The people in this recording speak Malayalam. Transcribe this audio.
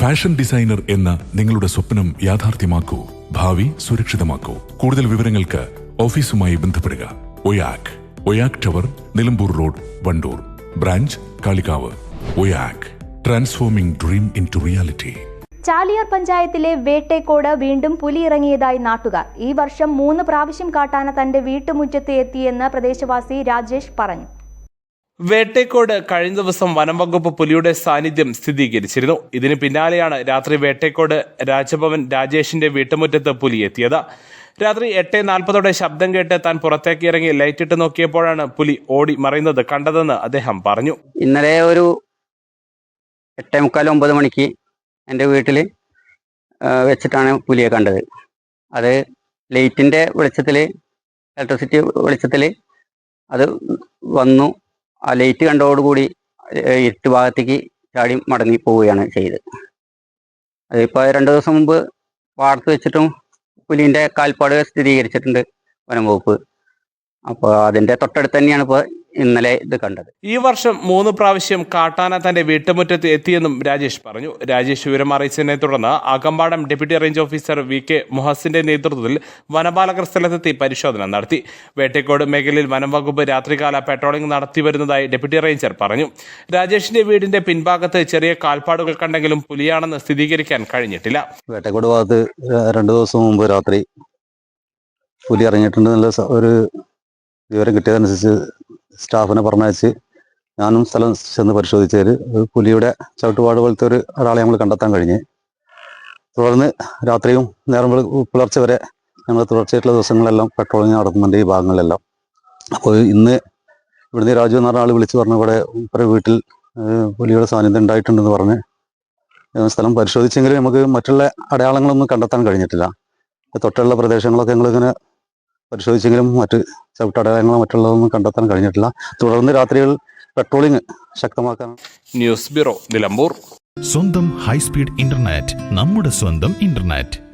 ഫാഷൻ ഡിസൈനർ എന്ന നിങ്ങളുടെ സ്വപ്നം യാഥാർത്ഥ്യമാക്കൂ. ഭാവി സുരക്ഷിതമാക്കൂ. കൂടുതൽ വിവരങ്ങൾക്ക് ഓഫീസുമായി ബന്ധപ്പെടുക. Oyak. Oyak tower Nilambur road Wandoor. Branch Kalikavu. Oyak. Transforming dream into reality Chaliyar പഞ്ചായത്തിലെ വേട്ടേക്കോട് വീണ്ടും പുലി ഇറങ്ങിയതായി നാട്ടുകാർ. ഈ വർഷം മൂന്ന് പ്രാവശ്യം കാട്ടാന തന്റെ വീട്ടുമുറ്റത്ത് എത്തിയെന്ന് പ്രദേശവാസി രാജേഷ് പറഞ്ഞു. വേട്ടേക്കോട് കഴിഞ്ഞ ദിവസം വനം വകുപ്പ് പുലിയുടെ സാന്നിധ്യം സ്ഥിരീകരിച്ചിരുന്നു. ഇതിന് പിന്നാലെയാണ് രാത്രി വേട്ടേക്കോട് രാജഭവൻ രാജേഷിന്റെ വീട്ടുമുറ്റത്ത് പുലി എത്തിയത്. രാത്രി എട്ട് നാൽപ്പതോടെ ശബ്ദം കേട്ട് താൻ പുറത്തേക്ക് ഇറങ്ങി ലൈറ്റ് ഇട്ട് നോക്കിയപ്പോഴാണ് പുലി ഓടി മറയുന്നത് കണ്ടതെന്ന് അദ്ദേഹം പറഞ്ഞു. ഇന്നലെ ഒരു എട്ടേ മുക്കാൽ ഒമ്പത് മണിക്ക് എന്റെ വീട്ടിൽ വെച്ചിട്ടാണ് പുലിയെ കണ്ടത്. അത് ലൈറ്റിന്റെ വെളിച്ചത്തിൽ ഇലക്ട്രിസിറ്റി വെളിച്ചത്തിൽ അത് വന്നു. ആ ലൈറ്റ് കണ്ടതോടുകൂടി ഇരുട്ട് ഭാഗത്തേക്ക് ചാടി മടങ്ങി പോവുകയാണ് ചെയ്ത് അതിപ്പോൾ രണ്ട് ദിവസം മുമ്പ് വാർത്ത് വെച്ചിട്ടും പുലിന്റെ കാൽപ്പാട് സ്ഥിരീകരിച്ചിട്ടുണ്ട് വനം വകുപ്പ്. അപ്പോൾ അതിന്റെ തൊട്ടടുത്ത് തന്നെയാണ് ഇപ്പോൾ ഇന്നലെ ഇത് കണ്ടത്. ഈ വർഷം മൂന്ന് പ്രാവശ്യം കാട്ടാന തന്റെ വീട്ടുമുറ്റത്ത് എത്തിയെന്നും രാജേഷ് പറഞ്ഞു. രാജേഷ് വിവരം അറിയിച്ചതിനെ തുടർന്ന് Akampadam deputy range officer V K മുഹസിന്റെ നേതൃത്വത്തിൽ വനപാലകർ സ്ഥലത്തെത്തി പരിശോധന നടത്തി. വേട്ടക്കോട് മേഖലയിൽ വനം വകുപ്പ് രാത്രികാല പെട്രോളിംഗ് നടത്തി വരുന്നതായി ഡെപ്യൂട്ടി റേഞ്ചർ പറഞ്ഞു. രാജേഷിന്റെ വീടിന്റെ പിൻഭാഗത്ത് ചെറിയ കാൽപ്പാടുകൾ കണ്ടെങ്കിലും പുലിയാണെന്ന് സ്ഥിരീകരിക്കാൻ കഴിഞ്ഞിട്ടില്ല. വേട്ടക്കോട് ഭാഗത്ത് രണ്ടു ദിവസം മുമ്പ് രാത്രി പുലി ഇറങ്ങിയിട്ടുണ്ടെന്നുള്ള ഒരു വിവരം കിട്ടിയതനുസരിച്ച് സ്റ്റാഫിനെ പറഞ്ഞയച്ച് ഞാനും സ്ഥലം ചെന്ന് പരിശോധിച്ചതിൽ പുലിയുടെ ചവിട്ടുപാട് പോലത്തെ ഒരു ഒരാളെ നമ്മൾ കണ്ടെത്താൻ കഴിഞ്ഞ്. തുടർന്ന് രാത്രിയും നേരം പുലർച്ചെ വരെ ഞങ്ങൾ തുടർച്ചയായിട്ടുള്ള ദിവസങ്ങളെല്ലാം പെട്രോളിങ് നടത്തുന്നുണ്ട് ഈ ഭാഗങ്ങളിലെല്ലാം. അപ്പോൾ ഇന്ന് ഇവിടുന്ന് രാജു എന്ന് പറഞ്ഞ ആൾ വിളിച്ച് പറഞ്ഞു ഇവിടെ ഒരു വീട്ടിൽ പുലിയുടെ സാന്നിധ്യം ഉണ്ടായിട്ടുണ്ടെന്ന് പറഞ്ഞ് സ്ഥലം പരിശോധിച്ചെങ്കിലും നമുക്ക് മറ്റുള്ള അടയാളങ്ങളൊന്നും കണ്ടെത്താൻ കഴിഞ്ഞിട്ടില്ല. തൊട്ടുള്ള പ്രദേശങ്ങളൊക്കെ ഞങ്ങളിങ്ങനെ പരിശോധിച്ചെങ്കിലും മറ്റ് ചവിട്ടടയാളങ്ങളോ മറ്റുള്ളതൊന്നും കണ്ടെത്താൻ കഴിഞ്ഞിട്ടില്ല. തുടർന്ന് രാത്രികൾ പെട്രോളിംഗ് ശക്തമാക്കാൻ ന്യൂസ് ബ്യൂറോ നിലമ്പൂർ. സ്വന്തം ഹൈസ്പീഡ് ഇന്റർനെറ്റ് നമ്മുടെ സ്വന്തം ഇന്റർനെറ്റ്